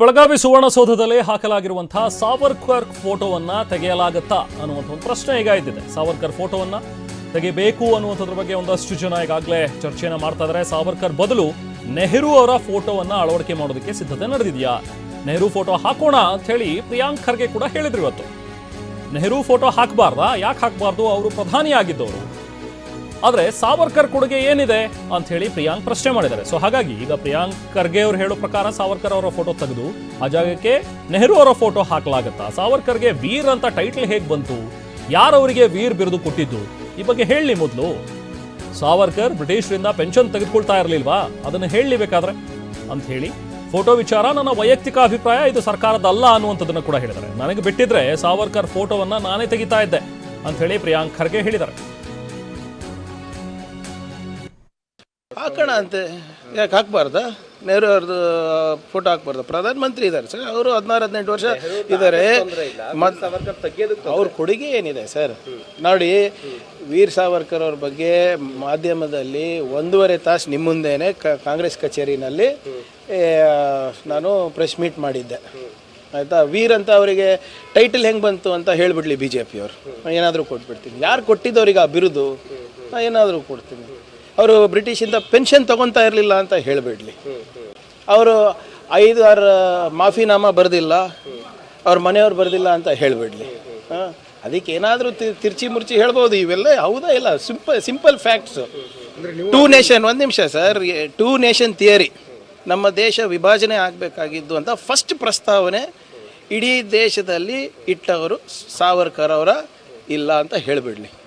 ಬೆಳಗಾವಿ ಸುವರ್ಣಸೌಧದಲ್ಲಿ ಹಾಕಲಾಗಿರುವಂತಹ ಸಾವರ್ಕರ್ ಫೋಟೋವನ್ನ ತೆಗೆಯಲಾಗತ್ತಾ ಅನ್ನುವಂಥ ಒಂದು ಪ್ರಶ್ನೆ ಈಗ ಇದ್ದಿದೆ. ಸಾವರ್ಕರ್ ಫೋಟೋವನ್ನ ತೆಗೆಯಬೇಕು ಅನ್ನುವಂಥದ್ರ ಬಗ್ಗೆ ಒಂದಷ್ಟು ಜನ ಈಗಾಗಲೇ ಚರ್ಚೆಯನ್ನ ಮಾಡ್ತಾ ಇದ್ದಾರೆ ಸಾವರ್ಕರ್ ಬದಲು ನೆಹರು ಅವರ ಫೋಟೋವನ್ನ ಅಳವಡಿಕೆ ಮಾಡೋದಕ್ಕೆ ಸಿದ್ಧತೆ ನಡೆದಿದೆಯಾ? ನೆಹರು ಫೋಟೋ ಹಾಕೋಣ ಅಂತ ಹೇಳಿ ಪ್ರಿಯಾಂಕ್ ಖರ್ಗೆ ಕೂಡ ಹೇಳಿದ್ರು ಇವತ್ತು. ನೆಹರು ಫೋಟೋ ಹಾಕಬಾರ್ದಾ? ಯಾಕೆ ಹಾಕಬಾರ್ದು? ಅವರು ಪ್ರಧಾನಿ ಆಗಿದ್ದವರು ಆದ್ರೆ ಸಾವರ್ಕರ್ ಕೊಡುಗೆ ಏನಿದೆ ಅಂತ ಹೇಳಿ ಪ್ರಿಯಾಂಕ್ ಪ್ರಶ್ನೆ ಮಾಡಿದ್ದಾರೆ. ಸೊ ಹಾಗಾಗಿ ಈಗ ಪ್ರಿಯಾಂಕ್ ಖರ್ಗೆ ಅವರು ಹೇಳೋ ಪ್ರಕಾರ ಸಾವರ್ಕರ್ ಅವರ ಫೋಟೋ ತೆಗೆದು ಆ ಜಾಗಕ್ಕೆ ನೆಹರು ಅವರ ಫೋಟೋ ಹಾಕಲಾಗತ್ತಾ? ಸಾವರ್ಕರ್ಗೆ ವೀರ್ ಅಂತ ಟೈಟಲ್ ಹೇಗೆ ಬಂತು? ಯಾರವರಿಗೆ ವೀರ್ ಬಿರುದು ಕೊಟ್ಟಿದ್ದು? ಈ ಬಗ್ಗೆ ಹೇಳಿ ಮೊದಲು. ಸಾವರ್ಕರ್ ಬ್ರಿಟಿಷರಿಂದ ಪೆನ್ಷನ್ ತೆಗೆದುಕೊಳ್ತಾ ಇರಲಿಲ್ವಾ? ಅದನ್ನು ಹೇಳಲಿ ಬೇಕಾದ್ರೆ ಅಂತ ಹೇಳಿ ಫೋಟೋ ವಿಚಾರ ನನ್ನ ವೈಯಕ್ತಿಕ ಅಭಿಪ್ರಾಯ, ಇದು ಸರ್ಕಾರದ ಅಲ್ಲ ಅನ್ನುವಂಥದ್ದನ್ನು ಕೂಡ ಹೇಳಿದ್ದಾರೆ. ನನಗೆ ಬಿಟ್ಟಿದ್ರೆ ಸಾವರ್ಕರ್ ಫೋಟೋವನ್ನ ನಾನೇ ತೆಗಿತಾ ಇದ್ದೆ ಅಂತ ಹೇಳಿ ಪ್ರಿಯಾಂಕ್ ಖರ್ಗೆ ಹೇಳಿದ್ದಾರೆ. ಹಾಕೋಣ ಅಂತೆ. ಯಾಕೆ ಹಾಕ್ಬಾರ್ದಾ? ನೆಹರು ಅವ್ರದ್ದು ಫೋಟೋ ಹಾಕ್ಬಾರ್ದು? ಪ್ರಧಾನಮಂತ್ರಿ ಇದ್ದಾರೆ ಸರ್. ಅವರು ಹದಿನಾರು ಹದಿನೆಂಟು ವರ್ಷ ಇದ್ದಾರೆ ಅವ್ರ ಕೊಡುಗೆ ಏನಿದೆ ಸರ್? ನೋಡಿ ವೀರ್ ಸಾವರ್ಕರ್ ಅವ್ರ ಬಗ್ಗೆ ಮಾಧ್ಯಮದಲ್ಲಿ ಒಂದೂವರೆ ತಾಸು ನಿಮ್ಮ ಮುಂದೆನೆ ಕಾಂಗ್ರೆಸ್ ಕಚೇರಿನಲ್ಲಿ ನಾನು ಪ್ರೆಸ್ ಮೀಟ್ ಮಾಡಿದ್ದೆ. ಆಯಿತಾ? ವೀರ್ ಅಂತ ಅವರಿಗೆ ಟೈಟಲ್ ಹೆಂಗೆ ಬಂತು ಅಂತ ಹೇಳಿಬಿಡ್ಲಿ ಬಿ ಜೆ ಪಿಯವರು ಏನಾದರೂ ಕೊಟ್ಬಿಡ್ತೀನಿ. ಯಾರು ಕೊಟ್ಟಿದ್ದವ್ರಿಗೆ ಆ ಬಿರುದು ನಾನು ಏನಾದರೂ ಕೊಡ್ತೀನಿ. ಅವರು ಬ್ರಿಟಿಷಿಂದ ಪೆನ್ಷನ್ ತಗೊತಾ ಇರಲಿಲ್ಲ ಅಂತ ಹೇಳಿಬಿಡ್ಲಿ. ಅವರು ಐದು ಆರು ಮಾಫಿನಾಮ ಬರೆದಿಲ್ಲ ಅವ್ರ ಮನೆಯವ್ರು ಬರೆದಿಲ್ಲ ಅಂತ ಹೇಳಿಬಿಡ್ಲಿ. ಹಾಂ? ಅದಕ್ಕೆ ಏನಾದರೂ ತಿರ್ಚಿ ಮುರ್ಚಿ ಹೇಳ್ಬೋದು ಇವೆಲ್ಲ ಹೌದಾ ಇಲ್ಲ. Simple simple facts. Two nation ಒಂದು ನಿಮಿಷ ಸರ್. Two nation theory. ನಮ್ಮ ದೇಶ ವಿಭಜನೆ ಆಗಬೇಕಾಗಿದ್ದು ಅಂತ ಫಸ್ಟ್ ಪ್ರಸ್ತಾವನೆ ಇಡೀ ದೇಶದಲ್ಲಿ ಇಟ್ಟವರು ಸಾವರ್ಕರ್ ಅವರ ಇಲ್ಲ ಅಂತ ಹೇಳಿಬಿಡ್ಲಿ.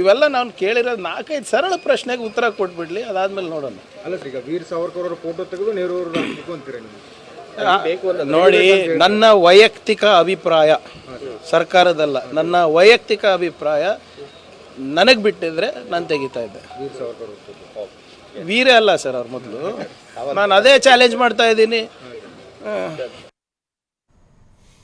ಇವೆಲ್ಲ ನಾನು ಕೇಳಿರೋದು ನಾಲ್ಕೈದು ಸರಳ ಪ್ರಶ್ನೆಗೆ ಉತ್ತರ ಕೊಟ್ಬಿಡ್ಲಿ ಅದಾದ್ಮೇಲೆ ನೋಡೋಣ. ಅಲ್ಲ ಈಗ ವೀರ್ ಸಾವರ್ಕರ್ ಅವರ ಫೋಟೋ ತೆಗೆದು ನೆಹರು ನೋಡಿ ನನ್ನ ವೈಯಕ್ತಿಕ ಅಭಿಪ್ರಾಯ ಸರ್ಕಾರದಲ್ಲ ನನ್ನ ವೈಯಕ್ತಿಕ ಅಭಿಪ್ರಾಯ ನನಗೆ ಬಿಟ್ಟಿದ್ರೆ ನಾನು ತೆಗಿತಾ ಇದ್ದೆ. ವೀರೇ ಅಲ್ಲ ಸರ್ ಅವ್ರ ಮೊದಲು. ನಾನು ಅದೇ ಚಾಲೆಂಜ್ ಮಾಡ್ತಾ ಇದ್ದೀನಿ.